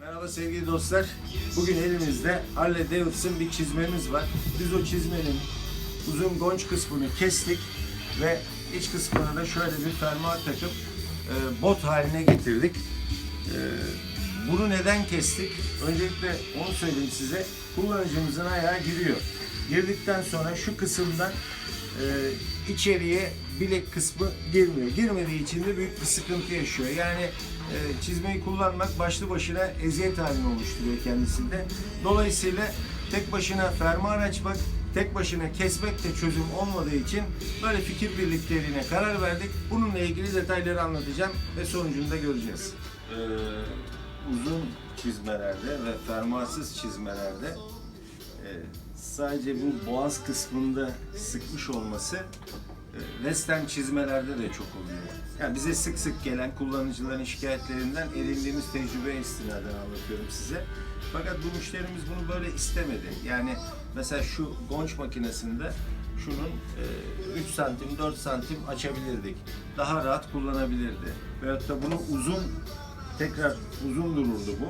Merhaba sevgili dostlar. Bugün elimizde Harley Davidson bir çizmemiz var. Biz o çizmenin uzun gonç kısmını kestik ve iç kısmına da şöyle bir fermuar takıp e, bot haline getirdik. E, bunu neden kestik? Öncelikle onu söyleyeyim size. Kullanıcımızın ayağı giriyor. Girdikten sonra şu kısımdan e, içeriye bilek kısmı girmiyor. Girmediği için de büyük bir sıkıntı yaşıyor. Yani e, çizmeyi kullanmak başlı başına eziyet halini oluşturuyor kendisinde. Dolayısıyla tek başına fermuar açmak, tek başına kesmek de çözüm olmadığı için böyle fikir birlikteliğine karar verdik. Bununla ilgili detayları anlatacağım ve sonucunu da göreceğiz. Ee, uzun çizmelerde ve fermuarsız çizmelerde sadece bu boğaz kısmında sıkmış olması e, western çizmelerde de çok oluyor. Yani bize sık sık gelen kullanıcıların şikayetlerinden edindiğimiz tecrübe istinaden anlatıyorum size. Fakat bu müşterimiz bunu böyle istemedi. Yani mesela şu gonç makinesinde şunun e, 3 santim 4 santim açabilirdik. Daha rahat kullanabilirdi. Veyahut da bunu uzun tekrar uzun dururdu bu.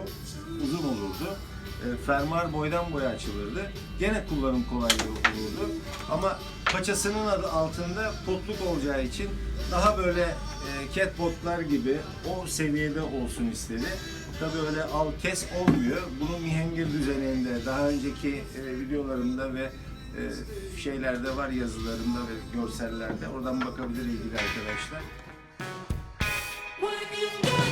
Uzun olurdu. E, fermuar boydan boya açılırdı. Gene kullanım kolaylığı olurdu. Ama paçasının adı altında potluk olacağı için daha böyle e, catbotlar gibi o seviyede olsun istedi. Tabii öyle al kes olmuyor. Bunu mihengi düzeninde daha önceki e, videolarımda ve e, şeylerde var yazılarımda ve görsellerde. Oradan bakabilir ilgili arkadaşlar. When you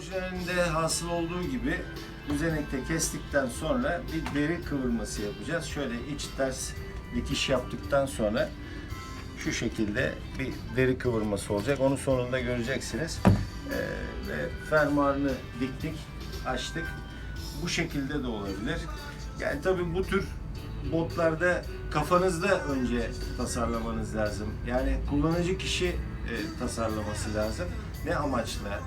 Orijinalinde hasıl olduğu gibi düzenekte kestikten sonra bir deri kıvırması yapacağız. Şöyle iç ters dikiş yaptıktan sonra şu şekilde bir deri kıvırması olacak. Onu sonunda göreceksiniz. Ee, ve fermuarını diktik, açtık. Bu şekilde de olabilir. Yani tabii bu tür botlarda kafanızda önce tasarlamanız lazım. Yani kullanıcı kişi e, tasarlaması lazım. Ne amaçla,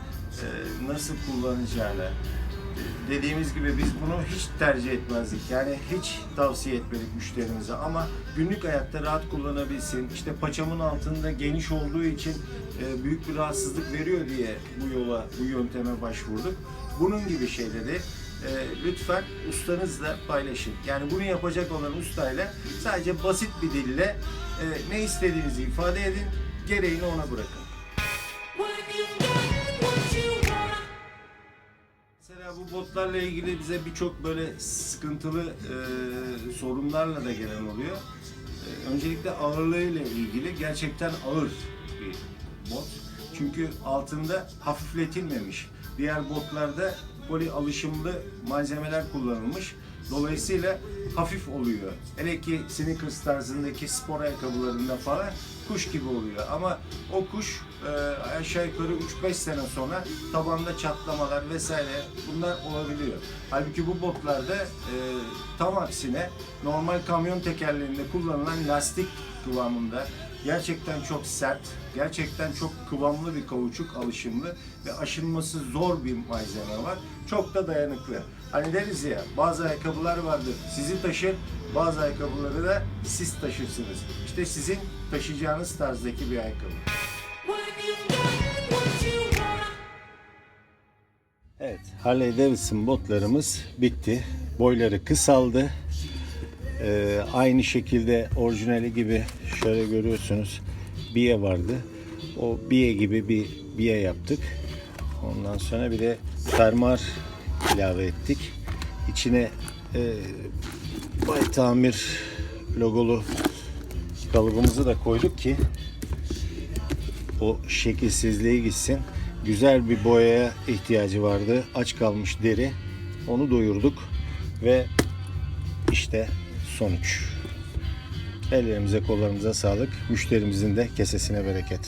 nasıl kullanacağını. E, dediğimiz gibi biz bunu hiç tercih etmezdik. Yani hiç tavsiye etmedik müşterimize ama günlük hayatta rahat kullanabilsin. İşte paçamın altında geniş olduğu için e, büyük bir rahatsızlık veriyor diye bu yola, bu yönteme başvurduk. Bunun gibi şeyleri e, lütfen ustanızla paylaşın. Yani bunu yapacak olan ustayla sadece basit bir dille ne istediğinizi ifade edin, gereğini ona bırakın. Bu botlarla ilgili bize birçok böyle sıkıntılı e, sorunlarla da gelen oluyor. E, öncelikle ağırlığıyla ilgili gerçekten ağır bir bot. Çünkü altında hafifletilmemiş. Diğer botlarda poli alışımlı malzemeler kullanılmış. Dolayısıyla hafif oluyor. Hele ki sneakers tarzındaki spor ayakkabılarında falan kuş gibi oluyor. Ama o kuş e, aşağı yukarı 3-5 sene sonra tabanda çatlamalar vesaire bunlar olabiliyor. Halbuki bu botlarda e, tam aksine normal kamyon tekerlerinde kullanılan lastik kıvamında gerçekten çok sert, gerçekten çok kıvamlı bir kauçuk alışımlı ve aşınması zor bir malzeme var. Çok da dayanıklı. Hani deriz ya bazı ayakkabılar vardır sizi taşır, bazı ayakkabıları da siz taşırsınız. İşte sizin taşıyacağınız tarzdaki bir ayakkabı. Evet, Harley Davidson botlarımız bitti. Boyları kısaldı. Ee, aynı şekilde orijinali gibi şöyle görüyorsunuz biye vardı. O biye gibi bir biye yaptık. Ondan sonra bir de fermuar ilave ettik. İçine e, Bay Tamir logolu kalıbımızı da koyduk ki o şekilsizliği gitsin. Güzel bir boyaya ihtiyacı vardı. Aç kalmış deri. Onu doyurduk ve işte sonuç. Ellerimize kollarımıza sağlık. Müşterimizin de kesesine bereket.